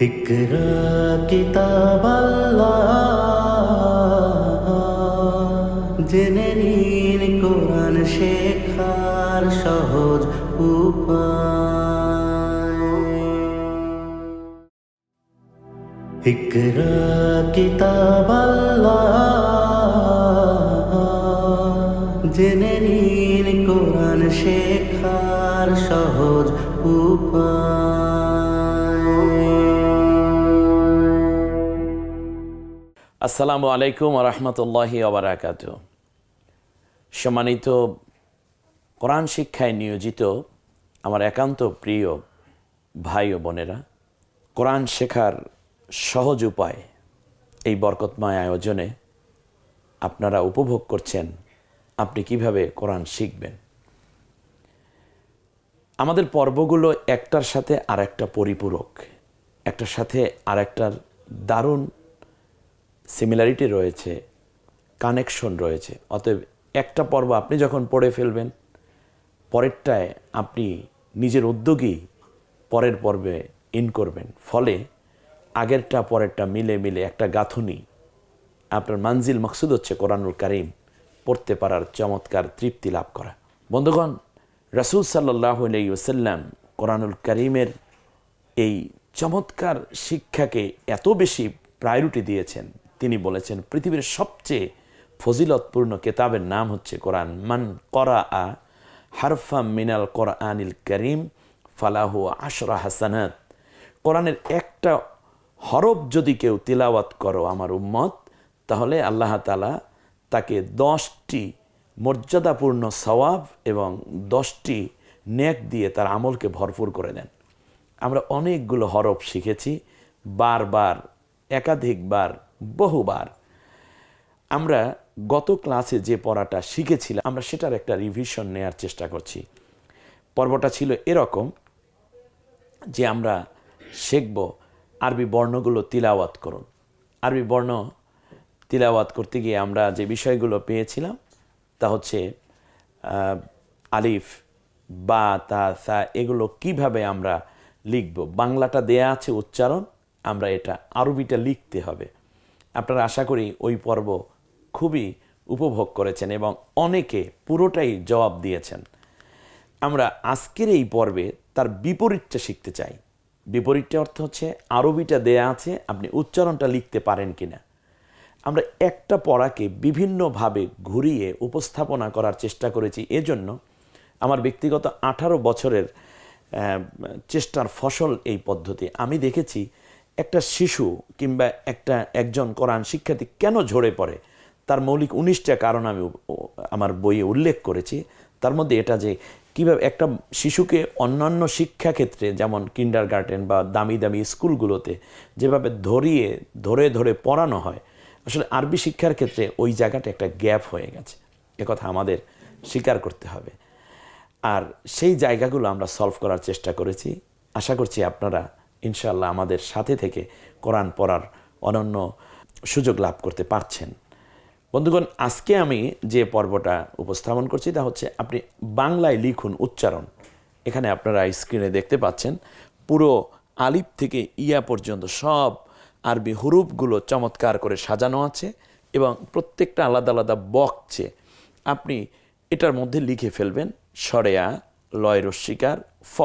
ইকরা কিতাব জেনে নিন কোরআন শেখার সহজ উপায়। ইকরা কিতাব জেনে নিন কোরআন শেখার সহজ উপায়। আসসালামু আলাইকুম রহমতুল্লাহি আবরাকাত সম্মানিত কোরআন শিক্ষায় নিয়োজিত আমার একান্ত প্রিয় ভাই ও বোনেরা, কোরআন শেখার সহজ উপায় এই বরকতময় আয়োজনে আপনারা উপভোগ করছেন, আপনি কীভাবে কোরআন শিখবেন? আমাদের পর্বগুলো একটার সাথে আর একটা পরিপূরক, একটার সাথে আর একটার দারুণ সিমিলারিটি রয়েছে কানেকশন রয়েছে। অতএব একটা পর্ব আপনি যখন পড়ে ফেলবেন, পরেরটায় আপনি নিজের উদ্যোগী পরের পর্বে ইন করবেন। ফলে আগেরটা, পরেরটা মিলে মিলে একটা গাঁথুনি আপনার মানজিল মকসুদ হচ্ছে কোরআনুল কারিম পড়তে পারার চমৎকার তৃপ্তি লাভ করা। বন্ধুগণ, রাসুল সাল্লাহ ওসাল্লাম কোরআনুল করিমের এই চমৎকার শিক্ষাকে এত বেশি প্রায়োরিটি দিয়েছেন। তিনি বলেছেন, পৃথিবীর সবচেয়ে ফজিলতপূর্ণ কেতাবের নাম হচ্ছে কোরআন। মান করা আ হারফা মিনাল কোরআনিল করিম ফালাহু আশরা হাসানাত। কোরআনের একটা হরফ যদি কেউ তিলাওয়াত করো আমার উম্মত, তাহলে আল্লাহ তালা তাকে দশটি মর্যাদাপূর্ণ সওয়াব এবং দশটি নেক দিয়ে তার আমলকে ভরপুর করে দেন। আমরা অনেকগুলো হরফ শিখেছি, বারবার, একাধিকবার বহুবার। আমরা গত ক্লাসে যে পড়াটা শিখেছিলাম, আমরা সেটার একটা রিভিশন নেয়ার চেষ্টা করছি। পর্বটা ছিল এরকম যে আমরা শিখব আরবি বর্ণগুলো তিলাওয়াত করুন। আরবি বর্ণ তিলাওয়াত করতে গিয়ে আমরা যে বিষয়গুলো পেয়েছিলাম তা হচ্ছে আলিফ, বা, তা, সা এগুলো কীভাবে আমরা লিখব? বাংলাটা দেয়া আছে উচ্চারণ, আমরা এটা আরবিটা লিখতে হবে। আপনারা আশা করি ওই পর্ব খুবই উপভোগ করেছেন এবং অনেকে পুরোটাই জবাব দিয়েছেন। আমরা আজকের এই পর্বে তার বিপরীতটা শিখতে চাই। বিপরীতটা অর্থ হচ্ছে আরবিটা দেয়া আছে, আপনি উচ্চারণটা লিখতে পারেন কি না আমরা একটা পড়াকে বিভিন্নভাবে ঘুরিয়ে উপস্থাপনা করার চেষ্টা করেছি। এজন্য আমার ব্যক্তিগত আঠারো বছরের চেষ্টার ফসল এই পদ্ধতি। আমি দেখেছি একটা শিশু কিংবা একটা একজন কোরআন শিক্ষার্থী কেন ঝরে পড়ে? তার মৌলিক উনিশটা কারণ আমি আমার বইয়ে উল্লেখ করেছি। তার মধ্যে এটা যে কীভাবে একটা শিশুকে অন্যান্য শিক্ষাক্ষেত্রে যেমন কিন্ডার গার্ডেন বা দামি দামি স্কুলগুলোতে যেভাবে ধরিয়ে, ধরে ধরে পড়ানো হয়, আসলে আরবি শিক্ষার ক্ষেত্রে ওই জায়গাটা একটা গ্যাপ হয়ে গেছে। একথা আমাদের স্বীকার করতে হবে। আর সেই জায়গাগুলো আমরা সলভ করার চেষ্টা করেছি। আশা করছি আপনারা ইনশাল্লাহ আমাদের সাথে থেকে কোরআন পড়ার অনন্য সুযোগ লাভ করতে পারছেন। বন্ধুগণ, আজকে আমি যে পর্বটা উপস্থাপন করছি তা হচ্ছে আপনি বাংলায় লিখুন উচ্চারণ। এখানে আপনারা স্ক্রিনে দেখতে পাচ্ছেন, পুরো আলিফ থেকে ইয়া পর্যন্ত সব আরবি হুরুফগুলো চমৎকার করে সাজানো আছে এবং প্রত্যেকটা আলাদা আলাদা বকছে আপনি এটার মধ্যে লিখে ফেলবেন, সরেয়া, লয় রস্বীকার ফ,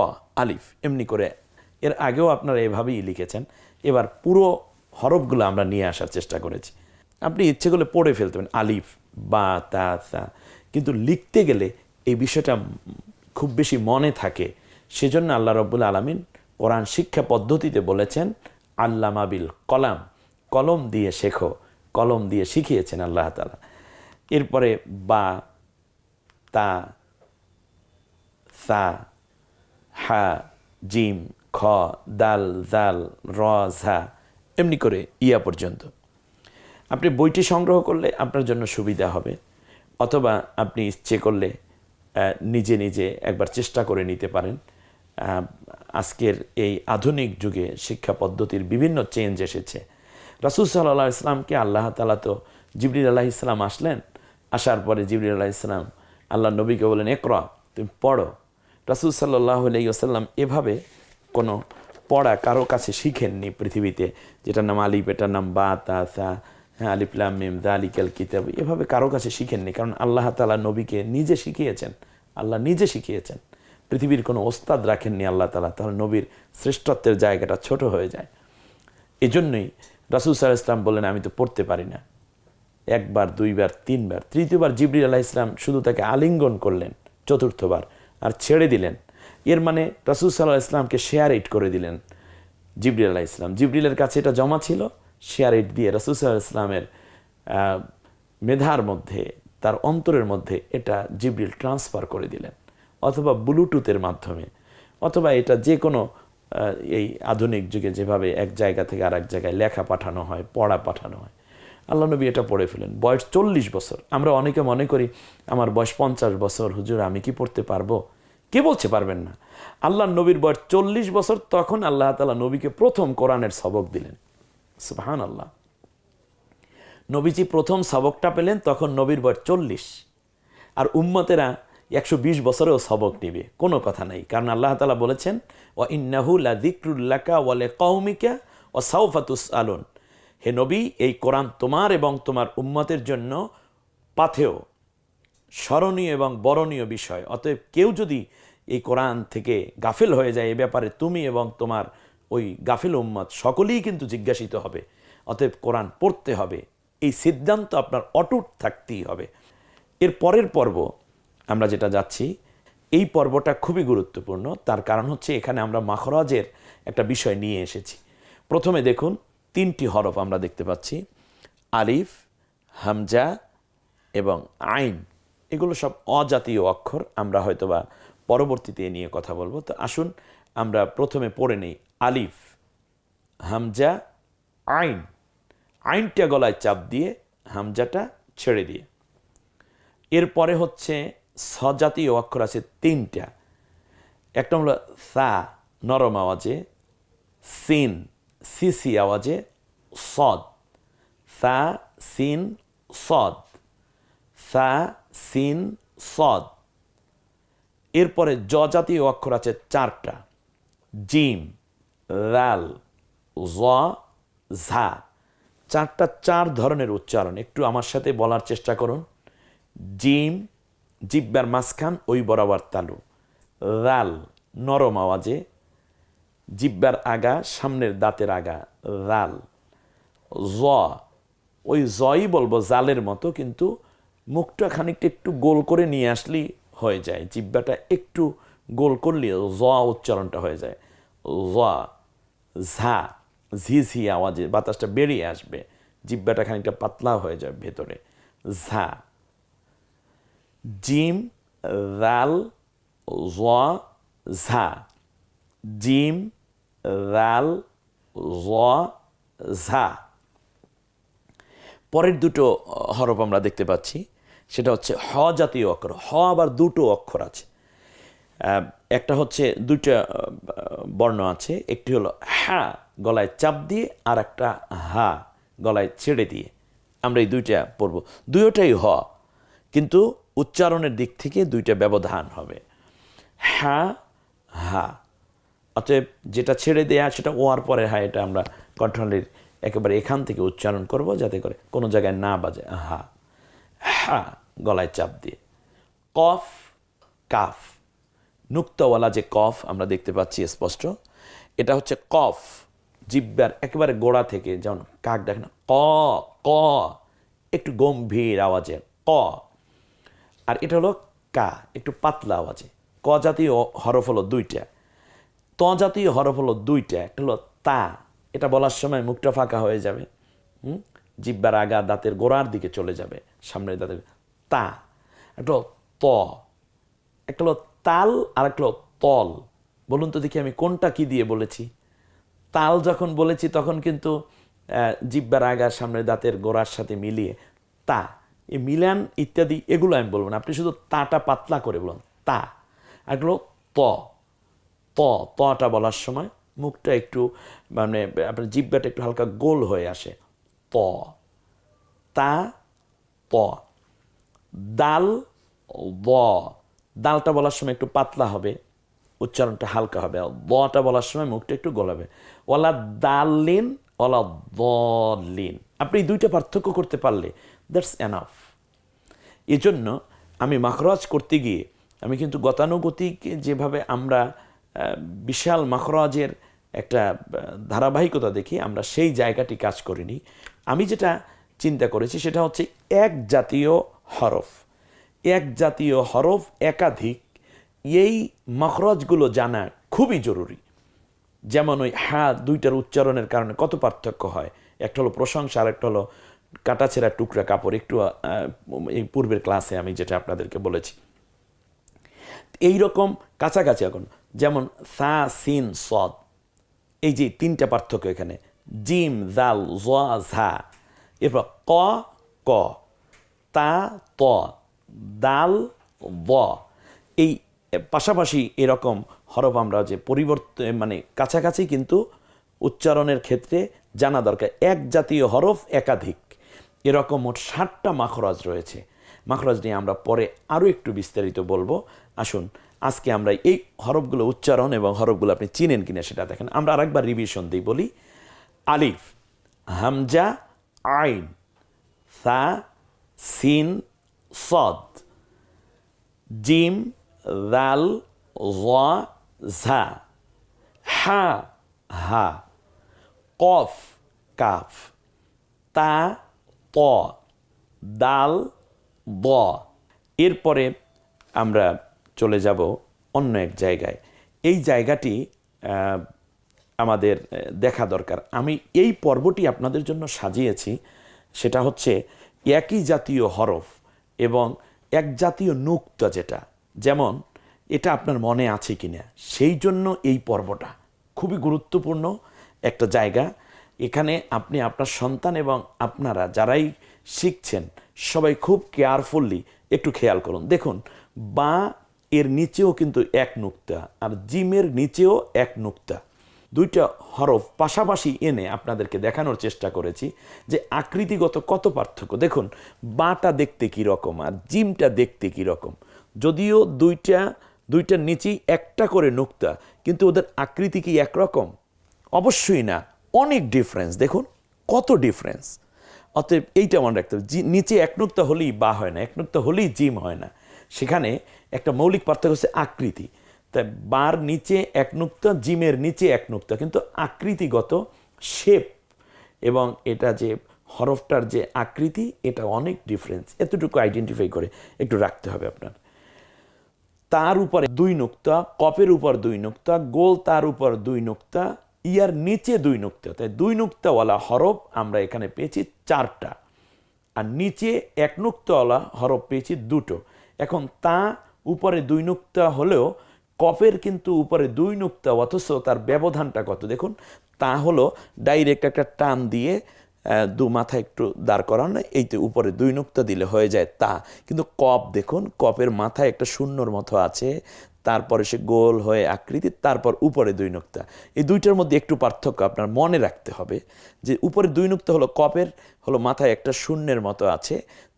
আলিফ, এমনি করে এর আগেও আপনারা এভাবেই লিখেছেন। এবার পুরো হরফগুলো আমরা নিয়ে আসার চেষ্টা করেছি। আপনি ইচ্ছে করলে পড়ে ফেলতে পারেন। আলিফ, বা, তা তা কিন্তু লিখতে গেলে এই বিষয়টা খুব বেশি মনে থাকে। সেজন্য আল্লাহ রব্বুল আলমিন কোরআন শিক্ষা পদ্ধতিতে বলেছেন, আল্লামা বিল কলাম, কলম দিয়ে শেখো, কলম দিয়ে শিখিয়েছেন আল্লাহ তালা এরপরে বা, তা, সা, হা, জিম খ, দাল, জাল, র, ঝা, এমনি করে ইয়া পর্যন্ত। আপনি বইটি সংগ্রহ করলে আপনার জন্য সুবিধা হবে, অথবা আপনি ইচ্ছে করলে নিজে নিজে একবার চেষ্টা করে নিতে পারেন। আজকের এই আধুনিক যুগে শিক্ষা পদ্ধতির বিভিন্ন চেঞ্জ এসেছে। রাসুল সাল্লাহ ইসলামকে আল্লাহ তালা তো জিবরিল আল্লাহ ইসলাম আসলেন, আসার পরে জিবরিল আল্লাহ ইসলাম আল্লাহ নবীকে বলেন একরা তুমি পড়ো। রাসুল সাল্লাহ আলাইসাল্লাম এভাবে কোনো পড়া কারও কাছে শিখেননি পৃথিবীতে, যেটার নাম আলিফ, এটার নাম বা, তা হ্যাঁ আলিফলাম মিম আলিকাল কিতাব, এভাবে কারও কাছে শিখেননি। কারণ আল্লাহ তালা নবীকে নিজে শিখিয়েছেন, আল্লাহ নিজে শিখিয়েছেন। পৃথিবীর কোনো ওস্তাদ রাখেননি আল্লাহ তালা তাহলে নবীর শ্রেষ্ঠত্বের জায়গাটা ছোট হয়ে যায়। এজন্যই রাসুল সাল্লাহ ইসলাম বললেন, আমি তো পড়তে পারি না। একবার, দুইবার, তিনবার, তৃতীয়বার জিবরিল আলাহ ইসলাম শুধু তাকে আলিঙ্গন করলেন, চতুর্থবার, আর ছেড়ে দিলেন। এর মানে রাসুল সাল্লাহ ইসলামকে শেয়ার ইট করে দিলেন। জিবরিল আলাহ ইসলাম জিবরিলের কাছে এটা জমা ছিল শেয়ার এইট দিয়ে রাসুল সাল্লাহ ইসলামের মেধার মধ্যে, তার অন্তরের মধ্যে এটা জিবরিল ট্রান্সফার করে দিলেন। অথবা ব্লুটুথের মাধ্যমে। অথবা এটা যে কোনো এই আধুনিক যুগে যেভাবে এক জায়গা থেকে আর এক জায়গায় লেখা পাঠানো হয়, পড়া পাঠানো হয়। আল্লাহ নবী এটা পড়ে ফেলেন। বয়স চল্লিশ বছর। আমরা অনেকে মনে করি, আমার বয়স পঞ্চাশ বছর, হুজুর, আমি কি পড়তে পারব? কে বলছে পারবেন না? আল্লাহ নবীর বয়স চল্লিশ বছর, তখন আল্লাহ তালা নবীকে প্রথম কোরআনের সবক দিলেন। সুবাহান আল্লাহ নবীজি প্রথম সবকটা পেলেন, তখন নবীর বয়স চল্লিশ। আর উম্মতেরা একশো বিশ বছরেও সবক নিবে, কোনো কথা নাই। কারণ আল্লাহ তালা বলেছেন ও ইন্নাহু লাদিক্রুল্লাকা ওয়ালে কৌমিকা ও সাউফাতুস আলুন হে নবী, এই কোরআন তোমার এবং তোমার উম্মতের জন্য পাথেয়, স্মরণীয় এবং বরণীয় বিষয়। অতএব কেউ যদি এই কোরআন থেকে গাফেল হয়ে যায়, এ ব্যাপারে তুমি এবং তোমার ওই গাফেল উম্মত সকলেই কিন্তু জিজ্ঞাসিত হবে। অতএব কোরআন পড়তে হবে। এই সিদ্ধান্ত আপনার অটুট থাকতেই হবে। এর পরের পর্ব আমরা যেটা যাচ্ছি, এই পর্বটা খুবই গুরুত্বপূর্ণ। তার কারণ হচ্ছে এখানে আমরা মাখরাজের একটা বিষয় নিয়ে এসেছি। প্রথমে দেখুন, তিনটি হরফ আমরা দেখতে পাচ্ছি। আলিফ, হামজা এবং আইন। এগুলো সব অজাতীয় অক্ষর, আমরা হয়তোবা পরবর্তীতে এ নিয়ে কথা বলব। তো আসুন আমরা প্রথমে পড়ে নেই। আলিফ, হামজা, আইন। আইনটা গলায় চাপ দিয়ে হামজাটা ছেড়ে দিয়ে। এরপরে হচ্ছে স্বজাতীয় অক্ষর আছে তিনটা। একটা হলো সা, নরম আওয়াজে। সিন, সিসি আওয়াজে। সদ, সা, সিন, সদ। সা, সিন, সদ। এরপরে জ জাতীয় অক্ষর আছে চারটা। জিম, রাল, জ, ঝা। চারটা চার ধরনের উচ্চারণ। একটু আমার সাথে বলার চেষ্টা করুন। জিম, জিব্বার মাঝখান, ওই বরাবর তালু। রাল, নরম আওয়াজে। জিব্বার আগা, সামনের দাঁতের আগা, রাল। জ, ওই জই বলব জালের মতো, কিন্তু মুখটা খানিকটা একটু গোল করে নিয়ে আসলেই হয়ে যায়। জিব্বাটা একটু গোল করলে জ উচ্চারণটা হয়ে যায়। জ, ঝা, ঝি ঝি আওয়াজে বাতাসটা বেরিয়ে আসবে। জিব্বাটা খানিকটা পাতলা হয়ে যাবে ভেতরে। ঝা, জিম, রাল, জ, ঝা, জিম, রাল, জ, ঝা। পরের দুটো হরফ আমরা দেখতে পাচ্ছি। সেটা হচ্ছে হ জাতীয় অক্ষর, হ আবার দুটো অক্ষর আছে। একটা হচ্ছে দুইটা বর্ণ আছে, একটি হলো হ্যাঁ গলায় চাপ দিয়ে, আর একটা হা গলায় ছেড়ে দিয়ে। আমরা এই দুইটা পড়ব। দুইটাই হ, কিন্তু উচ্চারণের দিক থেকে দুইটা ব্যবধান হবে। হ্যাঁ হা। অতএব যেটা ছেড়ে দেয়া, সেটা ওয়ার পরে হ্যাঁ এটা আমরা কণ্ঠনালীর একেবারে এখান থেকে উচ্চারণ করব, যাতে করে কোনো জায়গায় না বাজে হা। হা। গলায় চাপ দিয়ে। কফ, কাফ। নুক্তওয়ালা যে কফ আমরা দেখতে পাচ্ছি স্পষ্ট, এটা হচ্ছে কফ। জিব্বার একেবারে গোড়া থেকে যেমন কাক দেখেন ক ক, একটু গম্ভীর আওয়াজে, ক। আর এটা হলো কা, একটু পাতলা আওয়াজে। ক জাতীয় হরফ হলো দুইটা। ত জাতীয় হরফ হলো দুইটা, একটা হলো তা। এটা বলার সময় মুখটা ফাঁকা হয়ে যাবে, হুম? জিব্বার আগা দাঁতের গোড়ার দিকে চলে যাবে, সামনের দাঁতের তা একটা ত একটা হলো তাল আর একটা হলো তল। বলুন তো দেখি আমি কোনটা কি দিয়ে বলেছি। তাল যখন বলেছি তখন কিন্তু জিব্বার আগা সামনে দাঁতের গোড়ার সাথে মিলিয়ে তা, এই মিলান ইত্যাদি এগুলো আমি বলব না। আপনি শুধু তাটা পাতলা করে বলুন, তা। এগুলো ত ত, তটা বলার সময় মুখটা একটু মানে আপনার জিব্বাটা একটু হালকা গোল হয়ে আসে। ত, তা, ত। দাল ব। দালটা বলার সময় একটু পাতলা হবে, উচ্চারণটা হালকা হবে দটা বলার সময় মুখটা একটু গলাবে। OLA দালিন OLA দলিন। আপনি দুইটা পার্থক্য করতে পারলে দ্যাটস এনাফ। এজন্য আমি মাখরাজ করতে গিয়ে, আমি কিন্তু গতানুগতিক যেভাবে আমরা বিশাল মাখরাজের একটা ধারাবাহিকতা দেখি, আমরা সেই জায়গাটি কাজ করিনি। আমি যেটা চিন্তা করেছি সেটা হচ্ছে এক জাতীয় হরফ। এক জাতীয় হরফ একাধিক। এই মখরজগুলো জানা খুবই জরুরি। যেমন ওই হা দুইটার উচ্চারণের কারণে কত পার্থক্য হয়। একটা হলো প্রশংসা আর একটা হলো কাটাছেড়া টুকরা কাপড়। একটু এই পূর্বের ক্লাসে আমি যেটা আপনাদেরকে বলেছি। এই রকম কাছাকাছি এখন যেমন সা, সিন, সদ। এই যে তিনটা পার্থক্য এখানে। জিম, জাল জা ঝা। এরপর ক ক। তা, ত, দাল, ব। এই পাশাপাশি এরকম হরফ আমরা যে পরিবর্তন মানে কাছাকাছি কিন্তু উচ্চারণের ক্ষেত্রে জানা দরকার। এক জাতীয় হরফ একাধিক। এরকম মোট ষাটটা মাখরাজ রয়েছে। মাখরাজ নিয়ে আমরা পরে আরও একটু বিস্তারিত বলব। আসুন, আজকে আমরা এই হরফগুলো উচ্চারণ এবং হরফগুলো আপনি চিনেন কিনা সেটা দেখেন। আমরা আরেকবার রিভিশন দিই, বলি। আলিফ, হামজা, আইন। সা সিন সদ জিম দাল ঝা হা হা কফ কাফ তা ত দাল ব এরপরে আমরা চলে যাব অন্য এক জায়গায়। এই জায়গাটি আমাদের দেখা দরকার। আমি এই পর্বটি আপনাদের জন্য সাজিয়েছি। সেটা হচ্ছে একই জাতীয় হরফ এবং এক জাতীয় নুক্তা যেটা, যেমন এটা আপনার মনে আছে কিনা, সেই জন্য এই পর্বটা খুবই গুরুত্বপূর্ণ একটা জায়গা। এখানে আপনি আপনার সন্তান এবং আপনারা যারাই শিখছেন, সবাই খুব কেয়ারফুললি একটু খেয়াল করুন। দেখুন, বা এর নিচেও কিন্তু এক নুক্তা আর জিমের নিচেও এক নুক্তা। দুইটা হরফ পাশাপাশি এনে আপনাদেরকে দেখানোর চেষ্টা করেছি যে আকৃতিগত কত পার্থক্য। দেখুন, বাটা দেখতে কী রকম আর জিমটা দেখতে কী রকম। যদিও দুইটা, দুইটার নিচেই একটা করে নুক্তা, কিন্তু ওদের আকৃতি কি একরকম? অবশ্যই না। অনেক ডিফারেন্স দেখুন, কত ডিফারেন্স অতএব এইটা মনে রাখতে হবে। নিচে এক নুক্তা হলেই বা হয় না, এক নুক্তা হলেই জিম হয় না। সেখানে একটা মৌলিক পার্থক্য হচ্ছে আকৃতি। তাই বার নিচে এক নুক্তা, জিমের নিচে এক নুক্তা। কিন্তু আকৃতিগত শেপ এবং এটা যে হরফটার যে আকৃতি, এটা অনেক ডিফারেন্স এতটুকু আইডেন্টিফাই করে একটু রাখতে হবে আপনার। তার উপরে দুই নুক্তা, কপের উপর দুই নুক্তা, গোল তার উপর দুই নুক্তা, ইয়ার নিচে দুই নুক্তা। তাই দুই নুক্তাওয়ালা হরফ আমরা এখানে পেয়েছি চারটা। আর নিচে এক নুক্তাওয়ালা হরফ পেয়েছি দুটো। এখন তা উপরে দুই নুক্তা হলেও কপের কিন্তু উপরে দুই নুক্তা অথচ তার ব্যবধানটা কত? দেখুন, তা হলো ডাইরেক্ট একটা টান দিয়ে দু মাথা একটু দাঁড় করানো এইতে উপরে দুই নুক্তা দিলে হয়ে যায় তা। কিন্তু কপ, দেখুন, কপের মাথায় একটা শূন্যর মতো আছে, তারপরে সে গোল হয়ে আকৃতি, তারপর উপরে দুই নুক্তা। এই দুইটার মধ্যে একটু পার্থক্য আপনার মনে রাখতে হবে, যে উপরে দুই নুক্তা হলো কপের, হলো মাথায় একটা শূন্যের মতো আছে,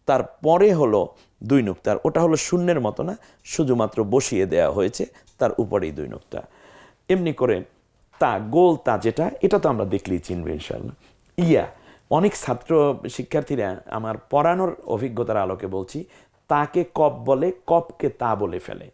তারপরে হলো দুই নুক্তা। আর ওটা হলো শূন্যের মতো না, শুধুমাত্র বসিয়ে দেওয়া হয়েছে তার উপরেই দুই নুক্তা। এমনি করে তা, গোল তা যেটা, এটা তো আমরা দেখলেই চিনবে ইনশাল্লাহ ইয়া, অনেক ছাত্র শিক্ষার্থীরা আমার পড়ানোর অভিজ্ঞতার আলোকে বলছি, তাকে কপ বলে, কপকে তা বলে ফেলে।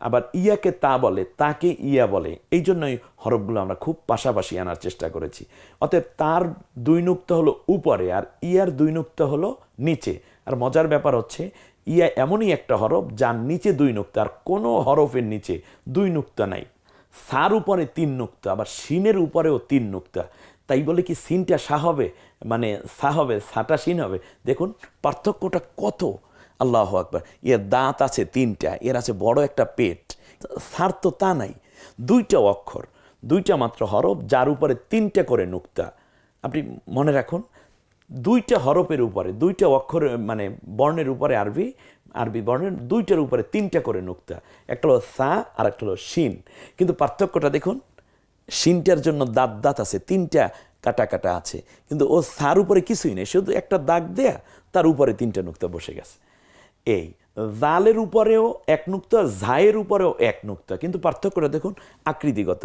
আবার ইয়াকে তা বলে, তাকে ইয়া বলে, এই জন্যই হরফগুলো আমরা খুব পাশাপাশি আনার চেষ্টা করেছি। অতএব তার দুই নুক্তা হলো উপরে, আর ইয়ার দুই নুক্তা হলো নিচে। আর মজার ব্যাপার হচ্ছে ইয়া এমনই একটা হরফ যার নিচে দুই নুক্তা, আর কোনো হরফের নিচে দুই নুক্তা নাই। সার উপরে তিন নুক্তা, আবার সিনের উপরেও তিন নুক্তা। তাই বলে কি সিনটা সা হবে? মানে সা হবে, সাটা সিন হবে? দেখুন, পার্থক্যটা কত? আল্লাহ আকবার। এর দাঁত আছে তিনটা, এর আছে বড় একটা পেট। সার তো তা নাই। দুইটা অক্ষর, দুইটা মাত্র হরফ, যার উপরে তিনটা করে নুক্তা। আপনি মনে রাখুন দুইটা হরফের উপরে, দুইটা অক্ষরে মানে বর্ণের উপরে আরবি আরবি বর্ণের, দুইটার উপরে তিনটা করে নুক্তা। একটা হলো সা আর একটা হলো শিন। কিন্তু পার্থক্যটা দেখুন, শিনটার জন্য দাঁত দাঁত আছে, তিনটা কাটা কাটা আছে। কিন্তু ও সার উপরে কিছুই নেই, শুধু একটা দাগ দেয়া, তার উপরে তিনটা নুক্তা বসে গেছে। এই জালের উপরেও এক নুক্তা ঝায়ের উপরেও এক নুক্তা। কিন্তু পার্থক্যটা দেখুন, আকৃতিগত।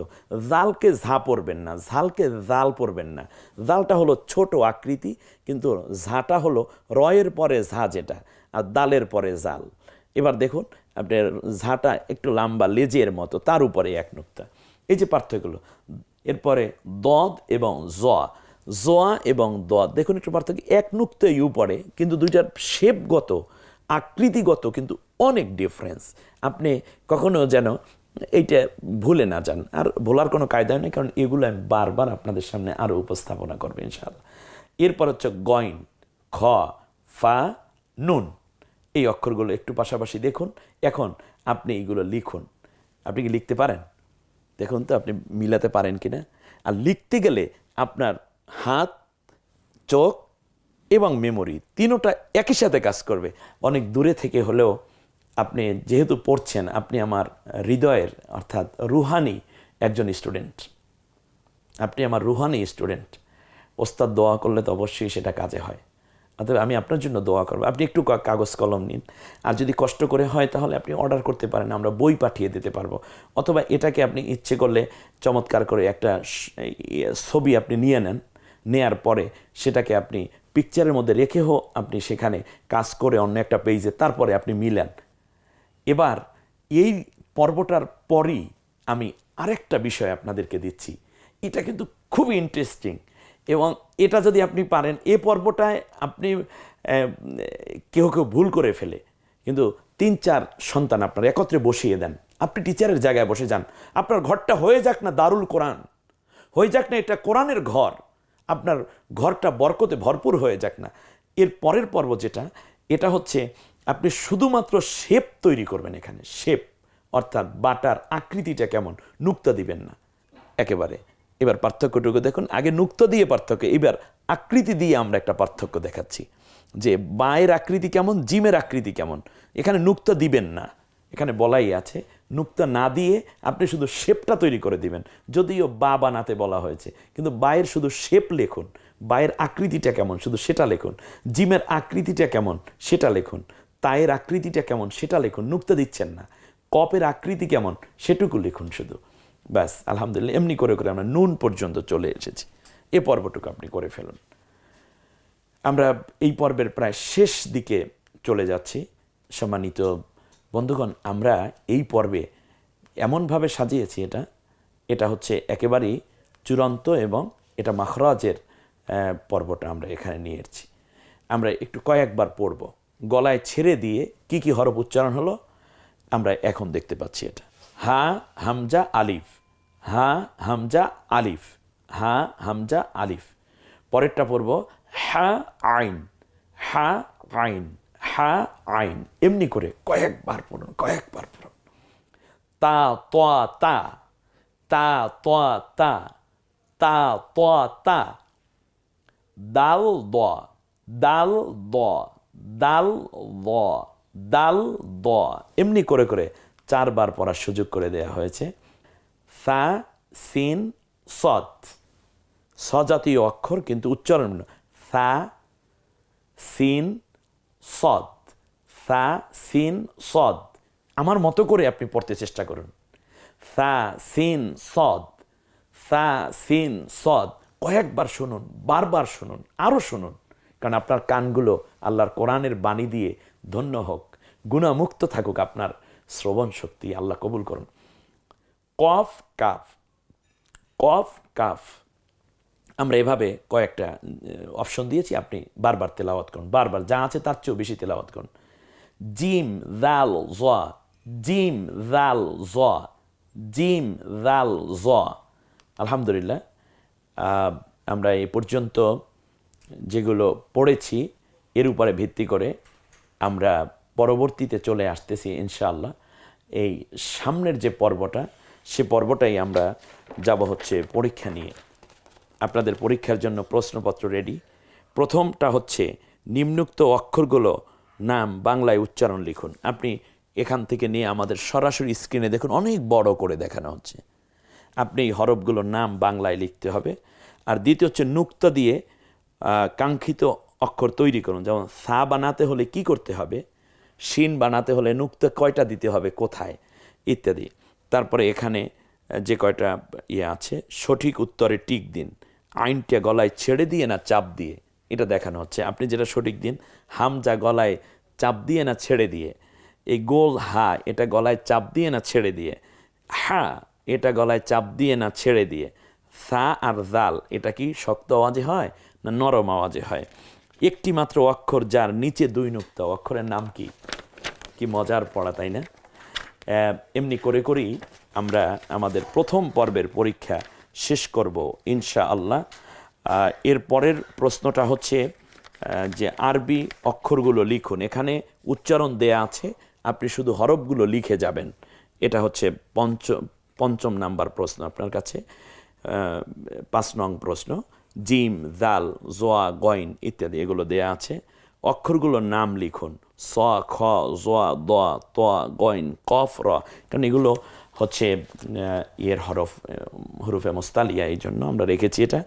জালকে ঝা পড়বেন না, ঝালকে জাল পড়বেন না। জালটা হলো ছোট আকৃতি, কিন্তু ঝাটা হলো রয়ের পরে ঝা যেটা, আর দালের পরে জাল এবার দেখুন, আপনার ঝাটা একটু লম্বা, লেজের মতো, তার উপরে এক নুক্তা। এই যে পার্থক্যগুলো, এরপরে দদ এবং জ। জোয়া এবং দদ, দেখুন একটু পার্থক্য, এক নুক্তাই উপরে কিন্তু দুইটার শেপগত আকৃতিগত কিন্তু অনেক ডিফারেন্স আপনি কখনো যেন এইটা ভুলে না যান। আর ভোলার কোনো কায়দা নেই, কারণ এগুলো আমি বারবার আপনাদের সামনে আরও উপস্থাপনা করব ইনশাআল্লাহ। এরপর হচ্ছে গয়ন খ, ফা, নুন। এই অক্ষরগুলো একটু পাশাপাশি দেখুন। এখন আপনি এইগুলো লিখুন। আপনি কি লিখতে পারেন? দেখুন তো, আপনি মিলাতে পারেন কিনা। আর লিখতে গেলে আপনার হাত, চোখ এবং মেমোরি তিনোটা একই সাথে কাজ করবে। অনেক দূরে থেকে হলেও আপনি যেহেতু পড়ছেন, আপনি আমার হৃদয়ের অর্থাৎ রুহানি একজন স্টুডেন্ট আপনি আমার রুহানি স্টুডেন্ট ওস্তাদ দোয়া করলে তো অবশ্যই সেটা কাজে হয়। অতএব আমি আপনার জন্য দোয়া করব। আপনি একটু কাগজ কলম নিন। আর যদি কষ্ট করে হয়, তাহলে আপনি অর্ডার করতে পারেন, আমরা বই পাঠিয়ে দিতে পারব। অথবা এটাকে আপনি ইচ্ছে করলে চমৎকার করে একটা ছবি আপনি নিয়ে নেন। নেয়ার পরে সেটাকে আপনি পিকচারের মধ্যে রেখেও আপনি সেখানে কাজ করে অন্য একটা পেজে তারপরে আপনি মিলান। এবার এই পর্বটার পরই আমি আরেকটা বিষয় আপনাদেরকে দিচ্ছি। এটা কিন্তু খুবই ইন্টারেস্টিং এবং এটা যদি আপনি পারেন, এ পর্বটায় আপনি কেউ কেউ ভুল করে ফেলে। কিন্তু তিন চার সন্তান আপনার একত্রে বসিয়ে দেন। আপনি টিচারের জায়গায় বসে যান। আপনার ঘরটা হয়ে যাক না দারুল কোরআন। হয়ে যাক না এটা কোরআনের ঘর। আপনার ঘরটা বরকতে ভরপুর হয়ে যাক না। এর পরের পর্ব যেটা, এটা হচ্ছে আপনি শুধুমাত্র শেপ তৈরি করবেন এখানে, শেপ, অর্থাৎ বাটার আকৃতিটা কেমন, নুক্তা দিবেন না। একেবারে। এবার পার্থক্যটুকু দেখুন, আগে নুক্তা দিয়ে পার্থক্য, এবার আকৃতি দিয়ে আমরা একটা পার্থক্য দেখাচ্ছি। যে বায়ের আকৃতি কেমন, জিমের আকৃতি কেমন, এখানে নুক্তা দিবেন না। এখানে বলাই আছে নুক্তা না দিয়ে আপনি শুধু শেপটা তৈরি করে দিবেন। যদিও বা বানাতে বলা হয়েছে, কিন্তু বায়ের শুধু শেপ লেখুন, বায়ের আকৃতিটা কেমন, শুধু সেটা লেখুন, জিমের আকৃতিটা কেমন, সেটা লেখুন, তায়ের আকৃতিটা কেমন, সেটা লেখুন, নুক্তা দিচ্ছেন না, কপের আকৃতি কেমন, সেটুকু লিখুন শুধু। ব্যাস, আলহামদুলিল্লাহ, এমনি করে করে আমরা নুন পর্যন্ত চলে এসেছি। এ পর্বটুকু আপনি করে ফেলুন। আমরা এই পর্বের প্রায় শেষ দিকে চলে যাচ্ছি। সম্মানিত বন্ধুগণ, আমরা এই পর্বে এমনভাবে সাজিয়েছি এটা। এটা হচ্ছে একেবারেই চূড়ান্ত এবং এটা মাখরাজের পর্বটা আমরা এখানে নিয়ে এসেছি। আমরা একটু কয়েকবার পড়ব। গলায় ছেড়ে দিয়ে কি কি হরফ উচ্চারণ হলো, আমরা এখন দেখতে পাচ্ছি এটা। হা, হামজা, আলিফ। হা, হামজা, আলিফ। হা, হামজা, আলিফ। পরেরটা পড়ব, হা, আইন। হা, আইন। হা আইন। এমনি করে কয়েকবার পড়ুন কয়েকবার পড়ুন। তা তোয়া তা তা তোয়া তা তা তোয়া তা, দাল, দ দাল দ দাল দ দাল, দ। এমনি করে করে চারবার পড়ার সুযোগ করে দেয়া হয়েছে। সা, সিন সদ সজাতীয় অক্ষর কিন্তু উচ্চারণ সা, সিন সদ সা সিন, সদ। আমার মতো করে আপনি পড়তে চেষ্টা করুন। সা সিন, সদ। সা সিন, সদ। কয়েকবার শুনুন, বারবার শুনুন আরও শুনুন। কারণ আপনার কানগুলো আল্লাহর কোরআনের বাণী দিয়ে ধন্য হোক, গুণামুক্ত থাকুক আপনার শ্রবণ শক্তি আল্লাহ কবুল করুন। কফ, কাফ। কফ, কাফ। আমরা এভাবে কয়েকটা অপশন দিয়েছি, আপনি বারবার তেলাওয়াত করুন। বারবার যা আছে তার চেয়েও বেশি তেলাওয়াত করুন। জিম জাল জ জিম জাল জ জিম জাল জ আলহামদুলিল্লাহ আমরা এ পর্যন্ত যেগুলো পড়েছি, এর উপরে ভিত্তি করে আমরা পরবর্তীতে চলে আসতেছি, ইনশাআল্লাহ। এই সামনের যে পর্বটা, সে পর্বটাই আমরা যাব হচ্ছে পরীক্ষা নিয়ে। আপনাদের পরীক্ষার জন্য প্রশ্নপত্র রেডি প্রথমটা হচ্ছে নিম্নুক্ত অক্ষরগুলো নাম বাংলায় উচ্চারণ লিখুন। আপনি এখান থেকে নিয়ে আমাদের সরাসরি স্ক্রিনে দেখুন, অনেক বড় করে দেখানো হচ্ছে। আপনি এই হরফগুলোর নাম বাংলায় লিখতে হবে। আর দ্বিতীয় হচ্ছে নুক্তা দিয়ে কাঙ্ক্ষিত অক্ষর তৈরি করুন। যেমন সা বানাতে হলে কি করতে হবে? শিন বানাতে হলে নুক্তা কয়টা দিতে হবে? কোথায়? ইত্যাদি। তারপরে এখানে যে কয়টা ইয়ে আছে, সঠিক উত্তরে টিক দিন। আইনটা গলায় ছেড়ে দিয়ে না চাপ দিয়ে? এটা দেখানো হচ্ছে। আপনি যেটা সঠিক দিন, হামজা গলায় চাপ দিয়ে না ছেড়ে দিয়ে? এই গোল হা, এটা গলায় চাপ দিয়ে না ছেড়ে দিয়ে? হা, এটা গলায় চাপ দিয়ে না ছেড়ে দিয়ে? সা আর জাল, এটা কি শক্ত আওয়াজে হয় না নরম আওয়াজে হয়? একটি মাত্র অক্ষর যার নিচে দুই নুক্তা, অক্ষরের নাম কি? কি মজার পড়া, তাই না? এমনি করে করেই আমরা আমাদের প্রথম পর্বের পরীক্ষা শেষ করব ইনশা আল্লাহ এর পরের প্রশ্নটা হচ্ছে যে আরবি অক্ষরগুলো লিখুন। এখানে উচ্চারণ দেয়া আছে, আপনি শুধু হরফগুলো লিখে যাবেন। এটা হচ্ছে পঞ্চ, পঞ্চম নাম্বার প্রশ্ন আপনার কাছে। পাঁচ নং প্রশ্ন, জিম, জাল, জোয়া গইন ইত্যাদি এগুলো দেয়া আছে। অক্ষরগুলোর নাম লিখুন। স, খ, জোয়া দোয়া তোয়া গইন কফ, র। কারণ এগুলো হচ্ছে ইয়ের হরফ হরুফে মোস্তালিয়া, এই জন্য আমরা রেখেছি এটা।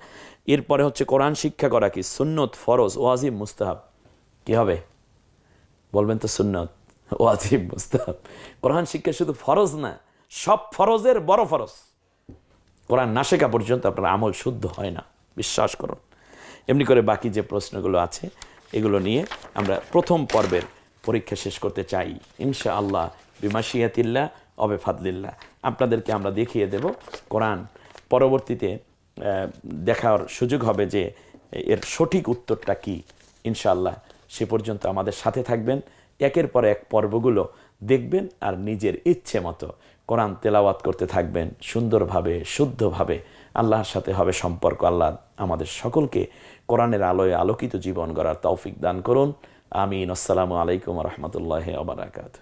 এরপরে হচ্ছে কোরআন শিক্ষা করা কি? সুন্নত, ফরজ, ওয়াজিব, মুস্তাহাব। কি হবে? বলবেন তো সুন্নত, ওয়াজিব, মুস্তাহাব। কোরআন শিক্ষা শুধু ফরজ না, সব ফরজের বড় ফরজ। কোরআন না শেখা পর্যন্ত আপনার আমল শুদ্ধ হয় না, বিশ্বাস করুন। এমনি করে বাকি যে প্রশ্নগুলো আছে, এগুলো নিয়ে আমরা প্রথম পর্বের পরীক্ষা শেষ করতে চাই ইনশা আল্লাহ বিমাশিয়াতিল্লা অবে ফাদলিল্লাহ। আপনাদেরকে আমরা দেখিয়ে দেব কোরআন। পরবর্তীতে দেখার সুযোগ হবে যে এর সঠিক উত্তরটা কি। ইনশাআল্লাহ সে পর্যন্ত আমাদের সাথে থাকবেন। একের পর এক পর্বগুলো দেখবেন আর নিজের ইচ্ছে মতো কোরআন তেলাওয়াত করতে থাকবেন সুন্দরভাবে, শুদ্ধভাবে। আল্লাহর সাথে হবে সম্পর্ক। আল্লাহ আমাদের সকলকে কোরআনের আলোয় আলোকিত জীবন গড়ার তৌফিক দান করুন। আমিন। আসসালামু আলাইকুম রহমতুল্লাহ আবরাকাত